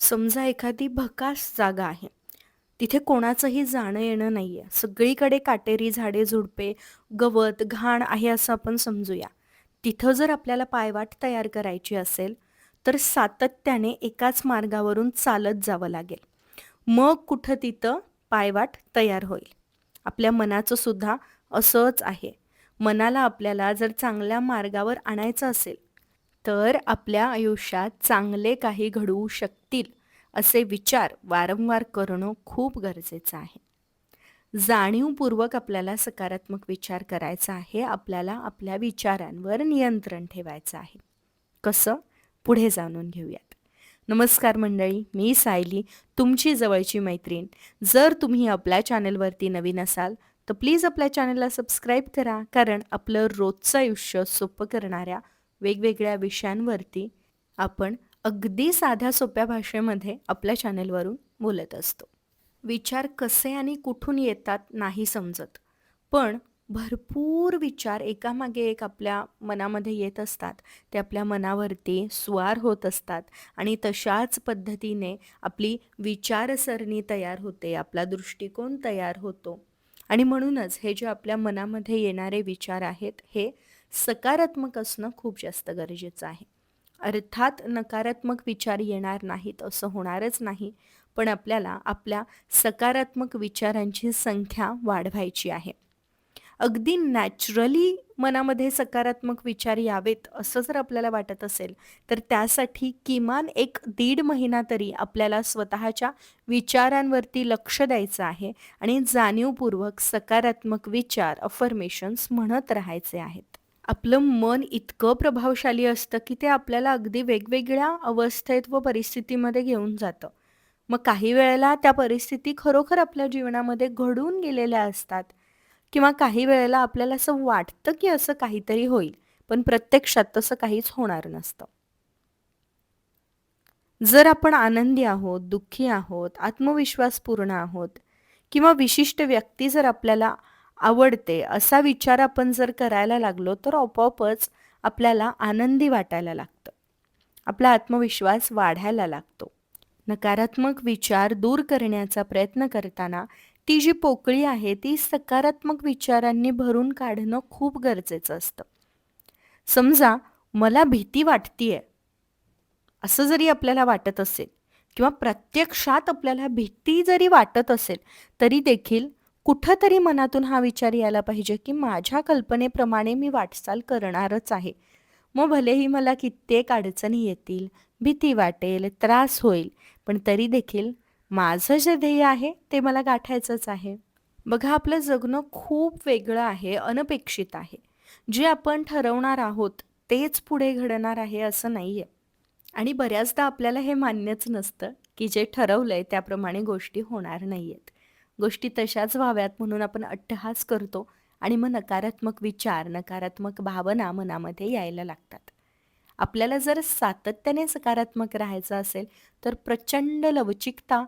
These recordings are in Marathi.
समजा एखादी भकास जागा आहे. तिथे कोणाचंही जाणं-येणं नाही आहे सगळीकडे काटेरी झाडे-झुडपे, गवत, घाण आहे असं आपण समजूया. तिथं जर आपल्याला पायवाट तयार करायची असेल, तर सातत्याने एकाच मार्गावरून चालत जावं लागेल. मग कुठं तिथं पायवाट तयार होईल. आपल्या मनाचं सुद्धा असंच आहे. मनाला आपल्याला जर चांगल्या मार्गावर आणायचं असेल, तर आपल्या आयुष्यात चांगले काही घडवू शकतील असे विचार वारंवार करणं खूप गरजेचं आहे. जाणीवपूर्वक आपल्याला सकारात्मक विचार करायचा आहे. आपल्याला आपल्या विचारांवर नियंत्रण ठेवायचं आहे. कसं? पुढे जाणून घेऊयात. नमस्कार मंडळी, मी सायली, तुमची जवळची मैत्रीण. जर तुम्ही आपल्या चॅनलवरती नवीन असाल, तर प्लीज आपल्या चॅनलला सबस्क्राईब करा. कारण आपलं रोजचं आयुष्य सोपं करणाऱ्या वेगवेगळ्या विषयांवरती आपण अगदी साध्या सोप्या भाषेमध्ये आपल्या चॅनेलवरून बोलत असतो. विचार कसे आणि कुठून येतात नाही समजत. पण भरपूर विचार एकामागे एक आपल्या मनामध्ये येत असतात. ते आपल्या मनावरती स्वार होत असतात आणि तशाच पद्धतीने आपली विचारसरणी तयार होते, आपला दृष्टिकोन तयार होतो. आणि म्हणूनच हे जे आपल्या मनामध्ये येणारे विचार आहेत, हे सकारात्मक असणं खूप जास्त गरजेचं आहे. अर्थात नकारात्मक विचार येणार नाहीत असं होणारच नाही. पण आपल्याला आपल्या सकारात्मक विचारांची संख्या वाढवायची आहे. अगदी नॅचरली मनामध्ये सकारात्मक विचार यावेत असं जर आपल्याला वाटत असेल, तर त्यासाठी किमान एक दीड महिना तरी आपल्याला स्वतःच्या विचारांवरती लक्ष द्यायचं आहे आणि जाणीवपूर्वक सकारात्मक विचार, अफर्मेशन्स म्हणत राहायचे आहेत. आपलं मन इतकं प्रभावशाली असतं, की ते आपल्याला अगदी वेगवेगळ्या अवस्थेत व परिस्थितीमध्ये घेऊन जातं. मग काही वेळेला त्या परिस्थिती खरोखर आपल्या जीवनामध्ये घडून गेलेल्या असतात किंवा काही वेळेला आपल्याला असं वाटतं, की असं काहीतरी होईल, पण प्रत्यक्षात तसं काहीच होणार नसतं. जर आपण आनंदी आहोत, दुःखी आहोत, आत्मविश्वासपूर्ण आहोत किंवा विशिष्ट व्यक्ती जर आपल्याला आवडते असा विचार आपण जर करायला लागलो, तर आपोआपच आपल्याला आनंदी वाटायला लागतं. आपला आत्मविश्वास वाढायला लागतो. नकारात्मक विचार दूर करण्याचा प्रयत्न करताना ती जी पोकळी आहे, ती सकारात्मक विचारांनी भरून काढणं खूप गरजेचं असतं. समजा मला भीती वाटतीये, असं जरी आपल्याला वाटत असेल किंवा प्रत्यक्षात आपल्याला भीती जरी वाटत असेल, तरी देखील कुठंतरी मनातून हा विचार यायला पाहिजे, की माझ्या कल्पनेप्रमाणे मी वाटचाल करणारच आहे. मग भलेही मला कित्येक अडचणी येतील, भीती वाटेल, त्रास होईल, पण तरी देखील माझं जे ध्येय आहे, ते मला गाठायचंच आहे. बघा आपलं जगणं खूप वेगळं आहे, अनपेक्षित आहे. जे आपण ठरवणार आहोत, तेच पुढे घडणार आहे असं नाही आहे आणि बऱ्याचदा आपल्याला हे मान्यच नसतं, की जे ठरवलं आहे त्याप्रमाणे गोष्टी होणार नाही आहेत गोष्टी तशाच व्हाव्यात म्हणून आपण अट्टहास करतो आणि मग नकारात्मक विचार, नकारात्मक भावना मनामध्ये यायला लागतात. आपल्याला जर सातत्याने सकारात्मक राहायचं असेल, तर प्रचंड लवचिकता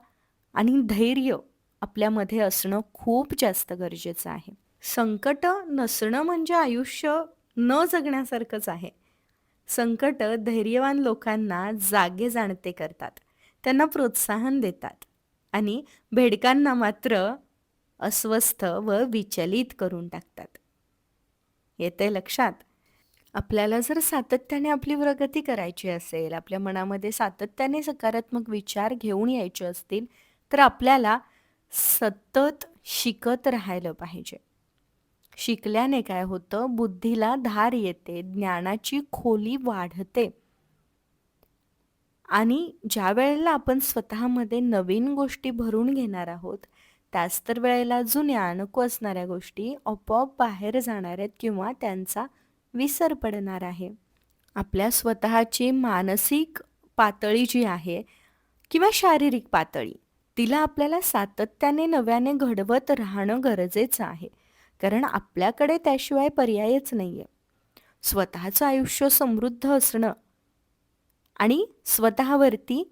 आणि धैर्य आपल्यामध्ये असणं खूप जास्त गरजेचं आहे. संकट नसणं म्हणजे आयुष्य न जगण्यासारखंच आहे. संकट धैर्यवान लोकांना जागे जाणते करतात. त्यांना प्रोत्साहन देतात आणि भेडकांना मात्र अस्वस्थ व विचलित करून टाकतात. येते लक्षात? आपल्याला जर सातत्याने आपली प्रगती करायची असेल, आपल्या मनामध्ये सातत्याने सकारात्मक विचार घेऊन यायचे असतील, तर आपल्याला सतत शिकत राहायला पाहिजे. शिकल्याने काय होतं, बुद्धीला धार येते, ज्ञानाची खोली वाढते. आणि ज्या वेळेला आपण स्वतःमध्ये नवीन गोष्टी भरून घेणार आहोत, त्याच तर वेळेला जुन्या, नको असणाऱ्या गोष्टी आपोआप बाहेर जाणार आहेत किंवा त्यांचा विसर पडणार आहे. आपल्या स्वतःची मानसिक पातळी जी आहे किंवा शारीरिक पातळी, तिला आपल्याला सातत्याने नव्याने घडवत राहणं गरजेचं आहे. कारण आपल्याकडे त्याशिवाय पर्यायच नाही आहे स्वतःचं आयुष्य समृद्ध असणं आणि स्वतःवरती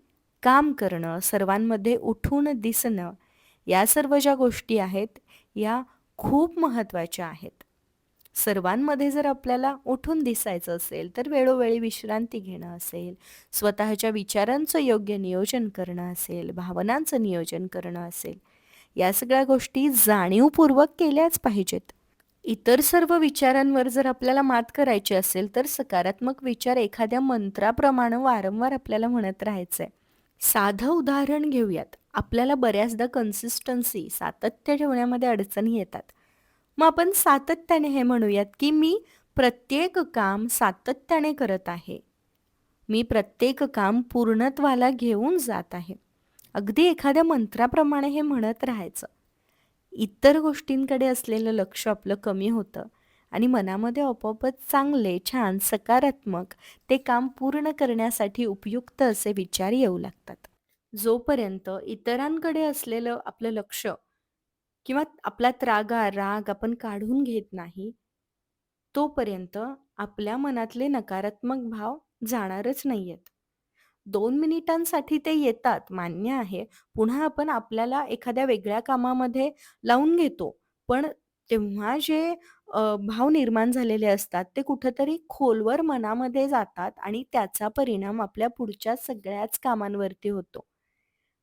काम करणं, सर्वांमध्ये उठून दिसणं, या सर्व ज्या गोष्टी आहेत, या खूप महत्त्वाच्या आहेत. सर्वांमध्ये जर आपल्याला उठून दिसायचं असेल, तर वेळोवेळी विश्रांती घेणं असेल, स्वतःच्या विचारांचं योग्य नियोजन करणं असेल, भावनांचं नियोजन करणं असेल, या सगळ्या गोष्टी जाणीवपूर्वक केल्याच पाहिजेत. इतर सर्व विचारांवर जर आपल्याला मात करायची असेल, तर सकारात्मक विचार एखाद्या मंत्राप्रमाणे वारंवार आपल्याला म्हणत राहायचं आहे साधं उदाहरण घेऊयात. आपल्याला बऱ्याचदा कन्सिस्टन्सी, सातत्य ठेवण्यामध्ये अडचणी येतात. मग आपण सातत्याने हे म्हणूयात, की मी प्रत्येक काम सातत्याने करत आहे. मी प्रत्येक काम पूर्णत्वाला घेऊन जात आहे. अगदी एखाद्या मंत्राप्रमाणे हे म्हणत राहायचं. इतर गोष्टींकडे असलेलं लक्ष आपलं कमी होतं आणि मनामध्ये आपोआपच चांगले, छान, सकारात्मक ते काम पूर्ण करण्यासाठी उपयुक्त असे विचार येऊ लागतात. जोपर्यंत इतरांकडे असलेलं आपलं लक्ष किंवा आपला त्रागा राग आपण काढून घेत नाही, तोपर्यंत आपल्या मनातले नकारात्मक भाव जाणारच नाहीयेत. 2 मिनिटांसाठी ते येतात, मान्य आहे. पुन्हा आपण आपल्याला एखाद्या वेगळ्या कामामध्ये लावून घेतो. पण तेव्हा जे अ, भाव निर्माण झालेले असतात, ते कुठेतरी खोलवर मनामध्ये जातात आणि त्याचा परिणाम आपल्या पुढच्या सगळ्याच कामांवरती होतो.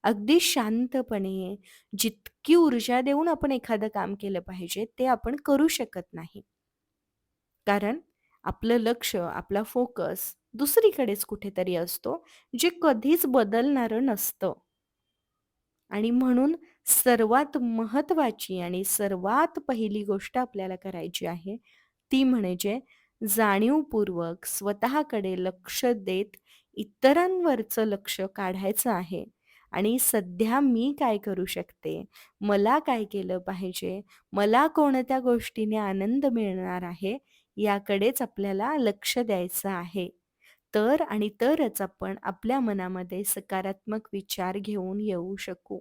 अगदी शांतपणे, जितकी ऊर्जा देऊन आपण एखादं काम केलं पाहिजे, ते आपण करू शकत नाही. कारण आपलं लक्ष, आपला फोकस दुसरीकडेच कुठेतरी असतो, जे कधीच बदलणारं नसतं. आणि म्हणून सर्वात महत्वाची आणि सर्वात पहिली गोष्ट आपल्याला करायची आहे, ती म्हणजे जाणीवपूर्वक स्वतःकडे लक्ष देत इतरांवरचं लक्ष काढायचं आहे आणि सध्या मी काय करू शकते? मला काय केलं पाहिजे? मला कोणत्या गोष्टीने आनंद मिळणार आहे? याकडेच आपल्याला लक्ष द्यायचं आहे. तर आणि तरच आपण आपल्या मनामध्ये सकारात्मक विचार घेऊन येऊ शकू.